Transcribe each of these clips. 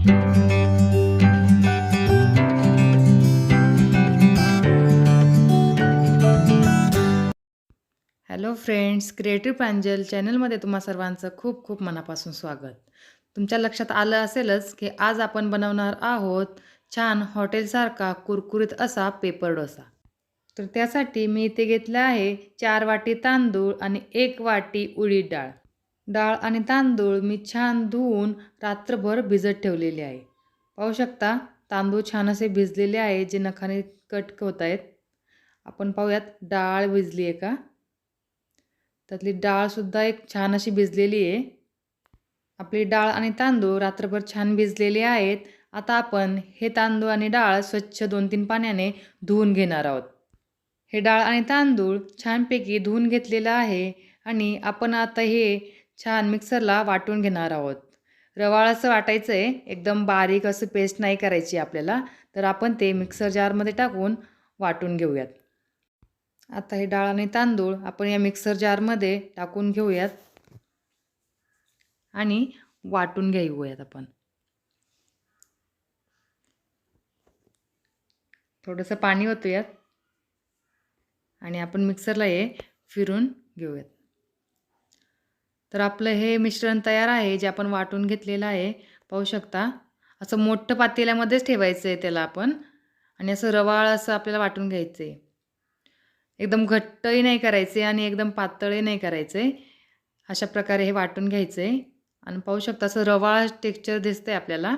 Hello friends creative प्रांजल चॅनलमध्ये तुम्हा सर्वांचं खूप खूप मनापासून स्वागत. तुमच्या लक्षात आलं असेलच की आज आपण बनवणार आहोत छान हॉटेलसारखा कुरकुरीत असा पेपर डोसा. तर त्यासाठी मी इथे घेतलं आहे चार वाटी तांदूळ आणि एक वाटी उडीद डाळ. डाळ आणि तांदूळ मी छान धुवून रात्रभर भिजत ठेवलेले आहे. पाहू शकता तांदूळ छान असे भिजलेले आहे जे नखाने कट होत आहेत. आपण पाहूयात डाळ भिजली आहे का? त्यातली डाळसुद्धा एक छान अशी भिजलेली आहे. आपली डाळ आणि तांदूळ रात्रभर छान भिजलेले आहेत. आता आपण हे तांदूळ आणि डाळ स्वच्छ दोन तीन पाण्याने धुवून घेणार आहोत. हे डाळ आणि तांदूळ छानपैकी धुवून घेतलेलं आहे आणि आपण आता हे छान मिक्सरला वाटून घेणार आहोत. रवाळ असं वाटायचं आहे एकदम बारीक असं पेस्ट नाही करायची आपल्याला. तर आपण ते मिक्सर जारमध्ये टाकून वाटून घेऊयात. आता हे डाळ आणि तांदूळ आपण या मिक्सर जारमध्ये टाकून घेऊयात. आणि वाटून घेऊयात आपण. थोडंसं पाणी होतं यात आणि आपण मिक्सरला हे फिरून घेऊयात. तर आपलं हे मिश्रण तयार आहे जे आपण वाटून घेतलेलं आहे पाहू शकता. असं मोठं पातेल्यामध्येच ठेवायचं आहे त्याला आपण आणि असं रवाळ असं आपल्याला वाटून घ्यायचं आहे एकदम घट्टही नाही करायचे आणि एकदम पातळही नाही करायचे अशा प्रकारे हे वाटून घ्यायचं आहे आणि पाहू शकता असं रवाळ टेक्स्चर आहे आपल्याला.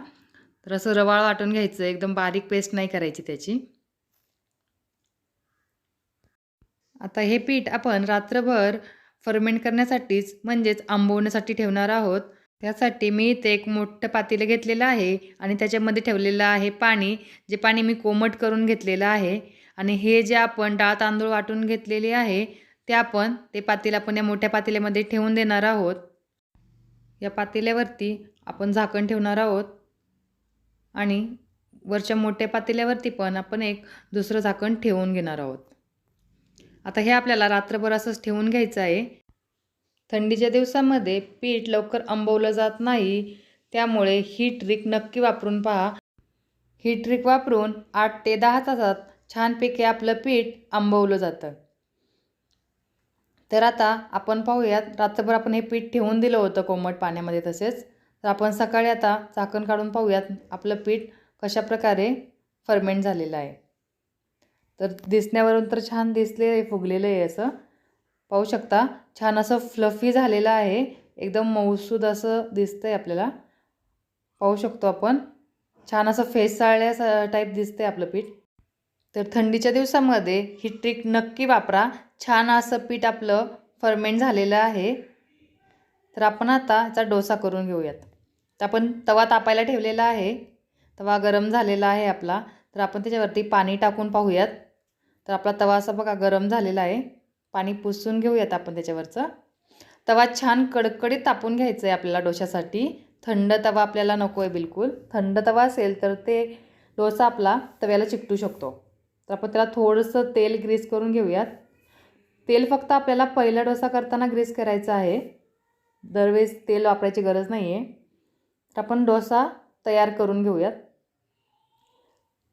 तर असं रवाळ वाटून घ्यायचं एकदम बारीक पेस्ट नाही करायची त्याची. आता हे पीठ आपण रात्रभर फर्मेंट करण्यासाठीच म्हणजेच आंबवण्यासाठी ठेवणार आहोत. त्यासाठी मी इथे एक मोठं पातेलं घेतलेलं आहे आणि त्याच्यामध्ये ठेवलेलं आहे पाणी जे पाणी मी कोमट करून घेतलेलं आहे. आणि हे जे आपण डाळ तांदूळ वाटून घेतलेले आहे ते आपण ते पातेलं आपण या मोठ्या पातेल्यामध्ये ठेवून देणार आहोत. या पातेल्यावरती आपण झाकण ठेवणार आहोत. आणि वरच्या मोठ्या पातेल्यावरती पण आपण एक दुसरं झाकण ठेवून घेणार आहोत. आता हे आपल्याला रात्रभर असंच ठेवून घ्यायचं आहे. थंडीच्या दिवसामध्ये पीठ लवकर आंबवलं जात नाही. त्यामुळे ही ट्रिक नक्की वापरून पहा. ही ट्रिक वापरून आठ ते दहा तासात छानपैकी आपलं पीठ आंबवलं जातं. तर आता आपण पाहूयात रात्रभर आपण हे पीठ ठेवून दिलं होतं कोमट पाण्यामध्ये तसेच. तर आपण सकाळी आता झाकण काढून पाहूयात आपलं पीठ कशा प्रकारे फर्मेंट झालेलं आहे. तर दिसण्यावरून तर छान दिसले फुगलेलं आहे असं. पाहू शकता छान असं फ्लफी झालेलं आहे. एकदम मऊसूद असं दिसतं आहे आपल्याला. पाहू शकतो आपण. छान असं फेस चाळल्या टाईप दिसतं आहे आपलं पीठ. तर थंडीच्या दिवसामध्ये ही ट्रिक नक्की वापरा. छान असं पीठ आपलं फर्मेंट झालेलं आहे. तर आपण आता याचा डोसा करून घेऊयात. तर आपण तवा तापायला ठेवलेला आहे. तवा गरम झालेला आहे आपला. तर आपण त्याच्यावरती पाणी टाकून पाहूयात. तर आपला तवा असा बघा गरम झालेला आहे. पाणी पुसून घेऊयात आपण त्याच्यावरचं. तवा छान कडकडीत तापून घ्यायचं आहे आपल्याला डोशासाठी थंड तवा आपल्याला नको आहे बिलकुल. थंड तवा असेल तर ते डोसा आपला तव्याला चिकटू शकतो. तर आपण त्याला थोडंसं तेल ग्रीस करून घेऊयात. तेल फक्त आपल्याला पहिला डोसा करताना ग्रीस करायचा आहे. दरवेळेस तेल वापरायची गरज नाही आहे तर आपण डोसा तयार करून घेऊयात.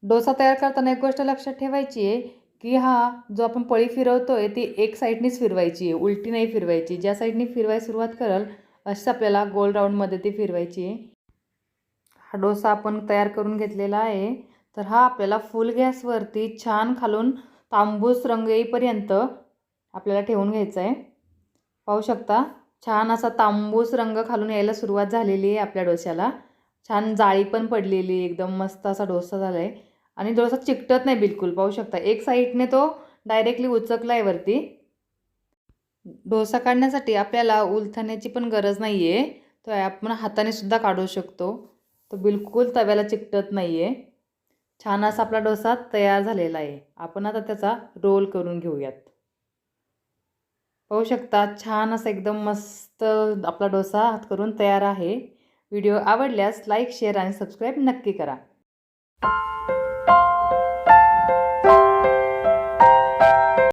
डोसा तयार करताना एक गोष्ट लक्षात ठेवायची आहे की हा जो आपण पळी फिरवतो आहे ती एक साईडनीच फिरवायची आहे उलटी नाही फिरवायची. ज्या साईडनी फिरवायला सुरुवात कराल अशीच आपल्याला गोल राऊंडमध्ये ती फिरवायची आहे. हा डोसा आपण तयार करून घेतलेला आहे. तर हा आपल्याला फुल गॅसवरती छान खालून तांबूस रंग येईपर्यंत आपल्याला ठेवून घ्यायचा आहे. पाहू शकता छान असा तांबूस रंग खालून यायला सुरुवात झालेली आहे आपल्या डोश्याला छान जाळी पण पडलेली एकदम मस्त असा डोसा झाला आहे आणि थोडासा चिकटत नाही बिलकुल पाहू शकता. एक साईडने तो डायरेक्टली उचकला आहे वरती. डोसा काढण्यासाठी आपल्याला उलथण्याची पण गरज नाही आहे तो आपण हाताने सुद्धा काढू शकतो. तो बिलकुल तव्याला चिकटत नाही आहे छान असा आपला डोसा तयार झालेला आहे. आपण आता त्याचा रोल करून घेऊयात. पाहू शकता छान असा एकदम मस्त आपला डोसा हात करून तयार आहे. व्हिडिओ आवडल्यास लाईक शेअर आणि सबस्क्राईब नक्की करा.